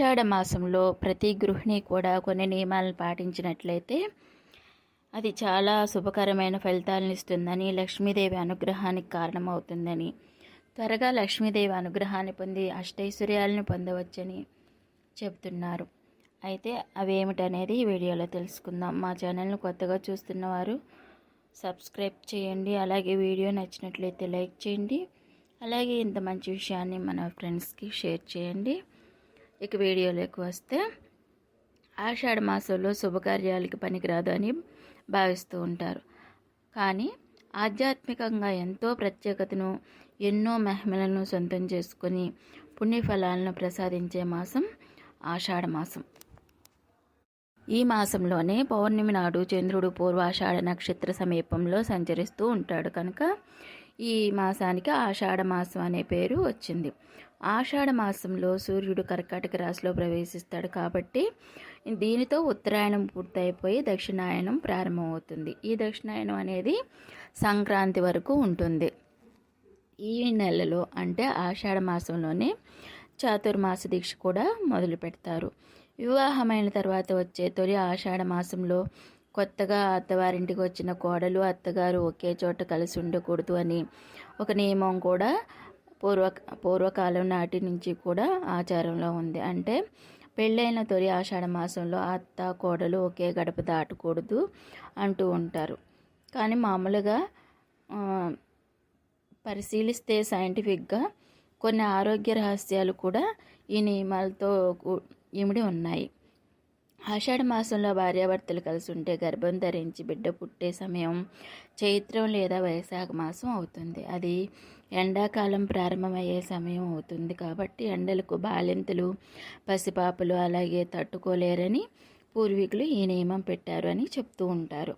ఆషాఢ మాసంలో ప్రతి గృహిణి కూడా కొన్ని నియమాలను పాటించినట్లయితే అది చాలా శుభకరమైన ఫలితాలను ఇస్తుందని లక్ష్మీదేవి అనుగ్రహానికి కారణమవుతుందని. త్వరగా లక్ష్మీదేవి అనుగ్రహాన్ని పొంది అష్టైశ్వర్యాలను పొందవచ్చని చెబుతున్నారు. అయితే అవేమిటనేది ఈ వీడియోలో తెలుసుకుందాం. మా ఛానల్ను కొత్తగా చూస్తున్నవారు సబ్స్క్రైబ్ చేయండి. అలాగే వీడియో నచ్చినట్లయితే లైక్ చేయండి. అలాగే ఇంత మంచి విషయాన్ని మన ఫ్రెండ్స్కి షేర్ చేయండి. ఇక వీడియోలోకి వస్తే ఆషాఢ మాసంలో శుభకార్యాలకి పనికిరాదు అని భావిస్తూ ఉంటారు. కానీ ఆధ్యాత్మికంగా ఎంతో ప్రత్యేకతను ఎన్నో మహిమలను సొంతం చేసుకొని పుణ్యఫలాలను ప్రసాదించే మాసం ఆషాఢ మాసం. ఈ మాసంలోనే పౌర్ణమి నాడు చంద్రుడు పూర్వాషాఢ నక్షత్ర సమీపంలో సంచరిస్తూ ఉంటాడు. కనుక ఈ మాసానికి ఆషాఢ మాసం అనే పేరు వచ్చింది. ఆషాఢ మాసంలో సూర్యుడు కర్కాటక రాశిలో ప్రవేశిస్తాడు కాబట్టి దీనితో ఉత్తరాయణం పూర్తయిపోయి దక్షిణాయనం ప్రారంభమవుతుంది. ఈ దక్షిణాయనం అనేది సంక్రాంతి వరకు ఉంటుంది. ఈ నెలలో అంటే ఆషాఢ మాసంలోనే చాతుర్మాస దీక్ష కూడా మొదలు పెడతారు వివాహమైన తర్వాత వచ్చే తొలి ఆషాఢ మాసంలో కొత్తగా అత్తవారింటికి వచ్చిన కోడలు అత్తగారు ఒకే చోట కలిసి ఉండకూడదు అని ఒక నియమం కూడా పూర్వ పూర్వకాలం నాటి నుంచి కూడా ఆచారంలో ఉంది. అంటే పెళ్ళైన తొలి ఆషాఢ మాసంలో అత్త కోడలు ఒకే గడప దాటకూడదు అంటూ ఉంటారు. కానీ మామూలుగా పరిశీలిస్తే సైంటిఫిక్గా కొన్ని ఆరోగ్య రహస్యాలు కూడా ఈ నియమాలతో ఇమిడి ఉన్నాయి. ఆషాఢ మాసంలో భార్యాభర్తలు కలిసి ఉంటే గర్భం ధరించి బిడ్డ పుట్టే సమయం చైత్రం లేదా వైశాఖ మాసం అవుతుంది. అది ఎండాకాలం ప్రారంభమయ్యే సమయం అవుతుంది కాబట్టి ఎండలకు బాలింతలు పసిపాపలు అలాగే తట్టుకోలేరని పూర్వీకులు ఈ నియమం పెట్టారు అని చెప్తూ ఉంటారు.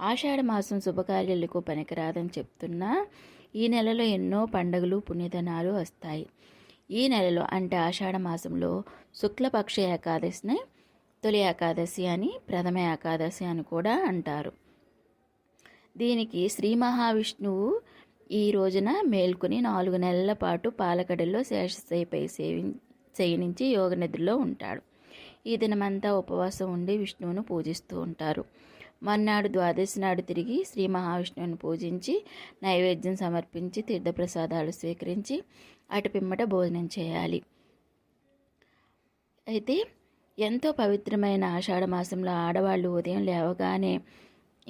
ఆషాఢ మాసం శుభకార్యాలకు పనికిరాదని చెప్తున్నా ఈ నెలలో ఎన్నో పండుగలు పుణ్యదనాలు వస్తాయి. ఈ నెలలో అంటే ఆషాఢ మాసంలో శుక్లపక్ష ఏకాదశిని తొలి ఏకాదశి అని ప్రథమ ఏకాదశి అని కూడా అంటారు. దీనికి శ్రీ మహావిష్ణువు ఈ రోజున మేల్కొని నాలుగు నెలల పాటు పాలకడల్లో శేషస్థాయిపై సేవి చేయనించి యోగ నిద్రలో ఉంటాడు. ఈ దినమంతా ఉపవాసం ఉండి విష్ణువును పూజిస్తూ ఉంటారు. మర్నాడు ద్వాదశి నాడు తిరిగి శ్రీ మహావిష్ణువుని పూజించి నైవేద్యం సమర్పించి తీర్థప్రసాదాలు స్వీకరించి అటు పిమ్మట భోజనం చేయాలి. అయితే ఎంతో పవిత్రమైన ఆషాఢ మాసంలో ఆడవాళ్ళు ఉదయం లేవగానే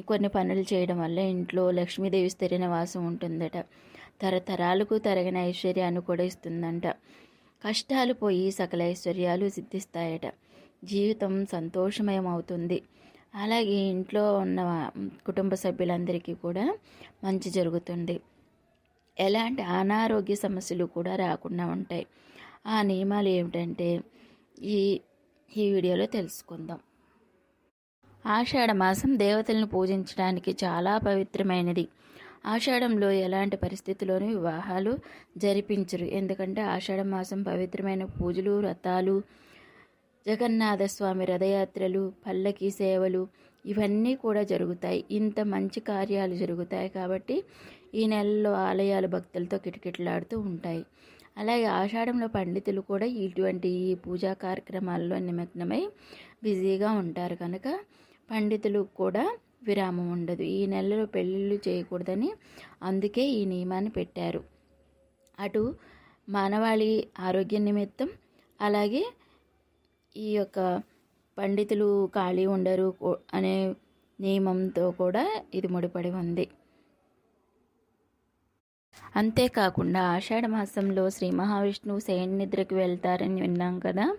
కొన్ని పనులు చేయడం వల్ల ఇంట్లో లక్ష్మీదేవి స్థిర వాసం ఉంటుందట. తరతరాలకు తరగిన ఐశ్వర్యాన్ని కూడా ఇస్తుందంట. కష్టాలు పోయి సకల ఐశ్వర్యాలు సిద్ధిస్తాయట. జీవితం సంతోషమయం అవుతుంది అలాగే ఇంట్లో ఉన్న కుటుంబ సభ్యులందరికీ కూడా మంచి జరుగుతుంది. ఎలాంటి అనారోగ్య సమస్యలు కూడా రాకుండా ఉంటాయి. ఆ నియమాలు ఏమిటంటే ఈ ఈ వీడియోలో తెలుసుకుందాం. ఆషాఢ మాసం దేవతలను పూజించడానికి చాలా పవిత్రమైనది. ఆషాఢంలో ఎలాంటి పరిస్థితుల్లోనూ వివాహాలు జరిపించరు. ఎందుకంటే ఆషాఢ మాసం పవిత్రమైన పూజలు వ్రతాలు జగన్నాథస్వామి రథయాత్రలు పల్లకి సేవలు ఇవన్నీ కూడా జరుగుతాయి. ఇంత మంచి కార్యాలు జరుగుతాయి కాబట్టి ఈ నెలలో ఆలయాలు భక్తులతో కిటకిటలాడుతూ ఉంటాయి. అలాగే ఆషాఢంలో పండితులు కూడా ఇటువంటి ఈ పూజా కార్యక్రమాల్లో నిమగ్నమై బిజీగా ఉంటారు కనుక పండితులు కూడా విరామం ఉండదు. ఈ నెలలో పెళ్ళిళ్ళు చేయకూడదని అందుకే ఈ నియమాన్ని పెట్టారు. అటు మానవాళి ఆరోగ్య నిమిత్తం అలాగే ఈ యొక్క పండితులు ఖాళీ ఉండరు అనే నియమంతో కూడా ఇది ముడిపడి ఉంది. అంతేకాకుండా ఆషాఢ మాసంలో శ్రీ మహావిష్ణువు శయన నిద్రకి వెళ్తారని విన్నాం కదా.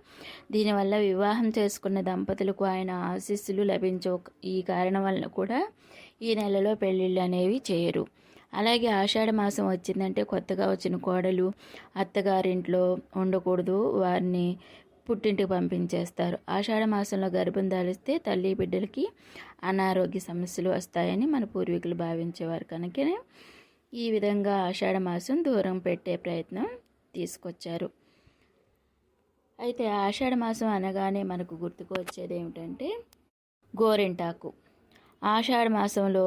దీనివల్ల వివాహం చేసుకున్న దంపతులకు ఆయన ఆశీస్సులు లభించే ఈ కారణం వల్ల కూడా ఈ నెలలో పెళ్ళిళ్ళు అనేవి చేయరు. అలాగే ఆషాఢ మాసం వచ్చిందంటే కొత్తగా వచ్చిన కోడలు అత్తగారింట్లో ఉండకూడదు వారిని పుట్టింటికి పంపించేస్తారు. ఆషాఢ మాసంలో గర్భం దాలిస్తే తల్లి బిడ్డలకి అనారోగ్య సమస్యలు వస్తాయని మన పూర్వీకులు భావించేవారు కనుకనే ఈ విధంగా ఆషాఢ మాసం దూరం పెట్టే ప్రయత్నం తీసుకొచ్చారు. అయితే ఆషాఢ మాసం అనగానే మనకు గుర్తుకు వచ్చేది ఏమిటంటే గోరింటాకు. ఆషాఢ మాసంలో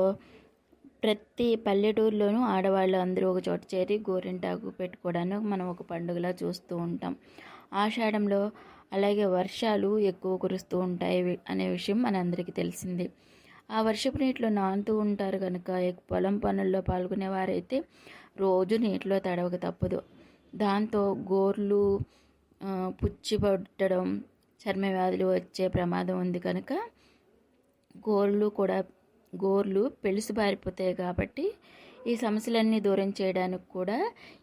ప్రతి పల్లెటూరులోనూ ఆడవాళ్ళు అందరూ ఒక చోట చేరి గోరింటాకు పెట్టుకోవడానికి మనం ఒక పండుగలా చూస్తూ ఉంటాం. ఆషాఢంలో అలాగే వర్షాలు ఎక్కువ కురుస్తూ ఉంటాయి అనే విషయం మనందరికీ తెలిసిందే. ఆ వర్షపు నీటిలో నానుతూ ఉంటారు కనుక పొలం పనుల్లో పాల్గొనే వారైతే రోజు నీటిలో తడవక తప్పదు. దాంతో గోర్లు పుచ్చిపట్టడం చర్మ వ్యాధులు వచ్చే ప్రమాదం ఉంది కనుక గోర్లు కూడా గోర్లు పెలుసు బారిపోతాయి కాబట్టి ఈ సమస్యలన్నీ దూరం చేయడానికి కూడా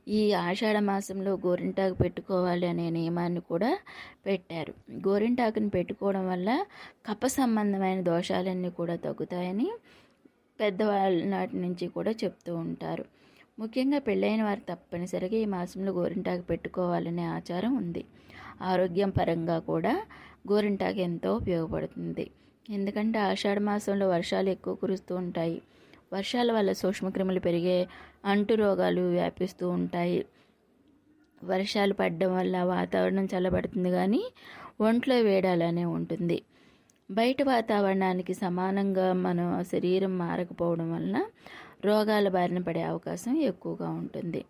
ఈ ఆషాఢ మాసంలో గోరింటాకు పెట్టుకోవాలి అనే నియమాన్ని కూడా పెట్టారు. గోరింటాకుని పెట్టుకోవడం వల్ల కప సంబంధమైన దోషాలన్నీ కూడా తగ్గుతాయని పెద్దవాళ్ళ నాటి నుంచి కూడా చెప్తూ ఉంటారు. ముఖ్యంగా పెళ్ళైన వారు తప్పనిసరిగా ఈ మాసంలో గోరింటాకు పెట్టుకోవాలనే ఆచారం ఉంది. ఆరోగ్యం పరంగా కూడా గోరింటాకు ఎంతో ఉపయోగపడుతుంది. ఎందుకంటే ఆషాఢ మాసంలో వర్షాలు ఎక్కువ కురుస్తూ ఉంటాయి. వర్షాల వల్ల సూక్ష్మక్రిములు పెరిగే అంటు రోగాలు వ్యాపిస్తూ ఉంటాయి. వర్షాలు పడడం వల్ల వాతావరణం చల్లబడుతుంది కానీ ఒంట్లో వేడాలనే ఉంటుంది. బయట వాతావరణానికి సమానంగా మన శరీరం మారకపోవడం వలన రోగాల బారిన పడే అవకాశం ఎక్కువగా ఉంటుంది.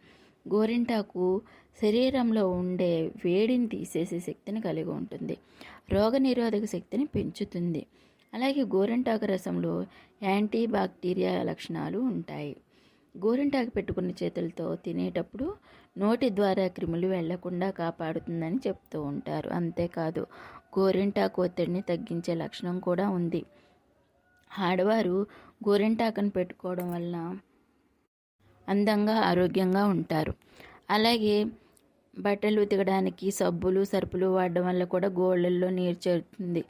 గోరింటాకు శరీరంలో ఉండే వేడిని తీసేసే శక్తిని కలిగి ఉంటుంది. రోగనిరోధక శక్తిని పెంచుతుంది. అలాగే గోరింటాకు రసంలో యాంటీ బాక్టీరియా లక్షణాలు ఉంటాయి. గోరింటాకు పెట్టుకున్న చేతులతో తినేటప్పుడు నోటి ద్వారా క్రిములు వెళ్ళకుండా కాపాడుతుందని చెప్తూ ఉంటారు. అంతేకాదు గోరింటాకు ఒత్తిడిని తగ్గించే లక్షణం కూడా ఉంది. ఆడవారు గోరింటాకును పెట్టుకోవడం వల్ల అందంగా ఆరోగ్యంగా ఉంటారు. అలాగే బట్టలు ఉతకడానికి సబ్బులు సరుపులు వాడడం వల్ల కూడా గోళ్ళల్లో నీరు చేరుతుంది.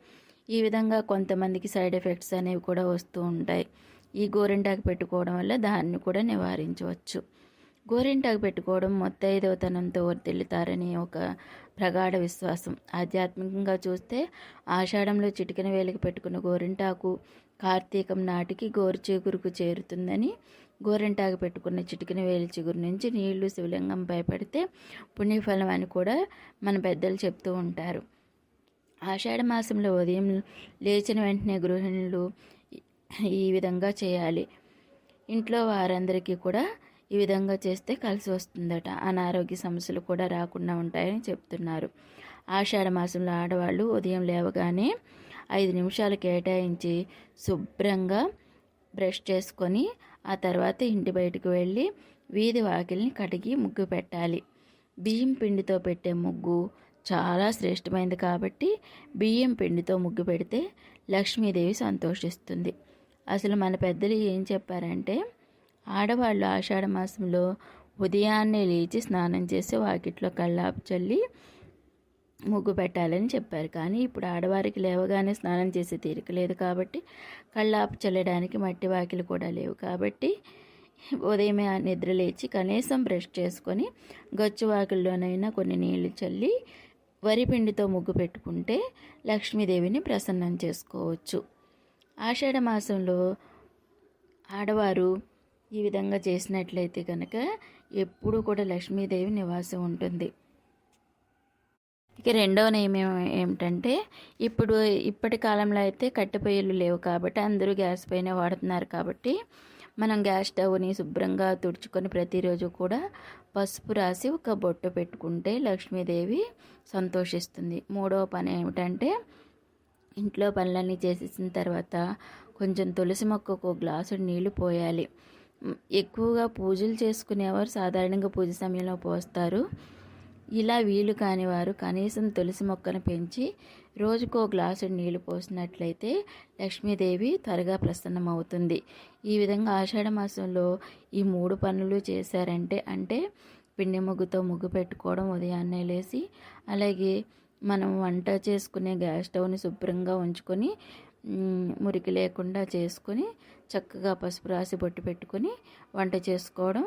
ఈ విధంగా కొంతమందికి సైడ్ ఎఫెక్ట్స్ అనేవి కూడా వస్తూ ఉంటాయి. ఈ గోరింటాకు పెట్టుకోవడం వల్ల దాన్ని కూడా నివారించవచ్చు. గోరింటాకు పెట్టుకోవడం మొత్తైదవతనంతో వర్తిల్లుతారని ఒక ప్రగాఢ విశ్వాసం. ఆధ్యాత్మికంగా చూస్తే ఆషాఢంలో చిటికెన వేలికి పెట్టుకున్న గోరింటాకు కార్తీకం నాటికి గోరు చిగురుకు చేరుతుందని గోరింటాకు పెట్టుకున్న చిటికెన వేలి చిగురు నుంచి నీళ్ళు శివలింగంపై పడితే పుణ్యఫలం అని కూడా మన పెద్దలు చెప్తూ ఉంటారు. ఆషాఢ మాసంలో ఉదయం లేచిన వెంటనే గృహిణులు ఈ విధంగా చేయాలి. ఇంట్లో వారందరికీ కూడా ఈ విధంగా చేస్తే కలిసి వస్తుందట. అనారోగ్య సమస్యలు కూడా రాకుండా ఉంటాయని చెప్తున్నారు. ఆషాఢ మాసంలో ఆడవాళ్ళు ఉదయం లేవగానే ఐదు నిమిషాలు కేటాయించి శుభ్రంగా బ్రష్ చేసుకొని ఆ తర్వాత ఇంటి బయటకు వెళ్ళి వీధి వాకిల్ని కడిగి ముగ్గు పెట్టాలి. బియ్యం పిండితో పెట్టే ముగ్గు చాలా శ్రేష్టమైనది కాబట్టి బియ్యం పిండితో ముగ్గు పెడితే లక్ష్మీదేవి సంతోషిస్తుంది. అసలు మన పెద్దలు ఏం చెప్పారంటే ఆడవాళ్ళు ఆషాఢ మాసంలో ఉదయాన్నే లేచి స్నానం చేసి వాకిట్లో కళ్ళాపు చల్లి ముగ్గు పెట్టాలని చెప్పారు. కానీ ఇప్పుడు ఆడవారికి లేవగానే స్నానం చేసే తీరిక లేదు కాబట్టి కళ్ళాపు చల్లడానికి మట్టి వాకిలు కూడా లేవు కాబట్టి ఉదయమే నిద్ర లేచి కనీసం బ్రష్ చేసుకొని గచ్చు వాకిల్లోనైనా కొన్ని నీళ్ళు చల్లి వరి పిండితో ముగ్గు పెట్టుకుంటే లక్ష్మీదేవిని ప్రసన్నం చేసుకోవచ్చు. ఆషాఢ మాసంలో ఆడవారు ఈ విధంగా చేసినట్లయితే కనుక ఎప్పుడూ కూడా లక్ష్మీదేవి నివాసం ఉంటుంది. ఇక రెండవ నియమం ఏమిటంటే ఇప్పుడు ఇప్పటి కాలంలో అయితే కట్టె పొయ్యిలు లేవు కాబట్టి అందరూ గ్యాస్ పైన వాడుతున్నారు కాబట్టి మనం గ్యాస్ స్టవ్ని శుభ్రంగా తుడుచుకొని ప్రతిరోజు కూడా పసుపు రాసి ఒక బొట్టు పెట్టుకుంటే లక్ష్మీదేవి సంతోషిస్తుంది. మూడవ పని ఏమిటంటే ఇంట్లో పనులన్నీ చేసేసిన తర్వాత కొంచెం తులసి మొక్కకు ఒక గ్లాసు నీళ్ళు పోయాలి. ఎక్కువగా పూజలు చేసుకునేవారు సాధారణంగా పూజ సమయంలో పోస్తారు. ఇలా వీలు కానివారు కనీసం తులసి మొక్కను పెంచి రోజుకో గ్లాసు నీళ్ళు పోసినట్లయితే లక్ష్మీదేవి త్వరగా ప్రసన్నమవుతుంది. ఈ విధంగా ఆషాఢ మాసంలో ఈ మూడు పనులు చేశారంటే అంటే పిండి ముగ్గుతో ముగ్గు పెట్టుకోవడం ఉదయాన్నే లేచి అలాగే మనం వంట చేసుకునే గ్యాస్ స్టవ్ని శుభ్రంగా ఉంచుకొని మురికి లేకుండా చేసుకొని చక్కగా పసుపు రాసి బొట్టు పెట్టుకొని వంట చేసుకోవడం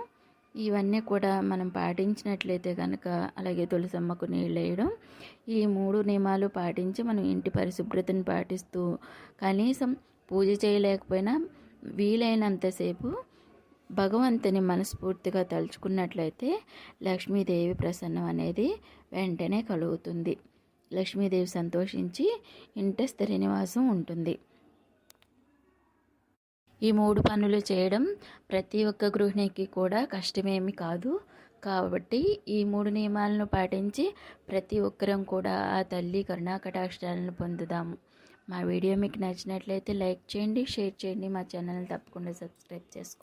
ఇవన్నీ కూడా మనం పాటించినట్లయితే కనుక అలాగే తులసమ్మకు నీళ్ళు వేయడం ఈ మూడు నియమాలు పాటించి మనం ఇంటి పరిశుభ్రతను పాటిస్తూ కనీసం పూజ చేయలేకపోయినా వీలైనంతసేపు భగవంతుని మనస్ఫూర్తిగా తలుచుకున్నట్లయితే లక్ష్మీదేవి ప్రసన్నం అనేది వెంటనే కలుగుతుంది. లక్ష్మీదేవి సంతోషించి ఇంట స్థిర నివాసం ఉంటుంది. ఈ మూడు పనులు చేయడం ప్రతి ఒక్క గృహిణికి కూడా కష్టమేమి కాదు. కాబట్టి ఈ మూడు నియమాలను పాటించి ప్రతి ఒక్కరం కూడా ఆ తల్లి కరుణాకటాక్షరాలను పొందుదాము. మా వీడియో మీకు నచ్చినట్లయితే లైక్ చేయండి షేర్ చేయండి మా ఛానల్ని తప్పకుండా సబ్స్క్రైబ్ చేసుకోండి.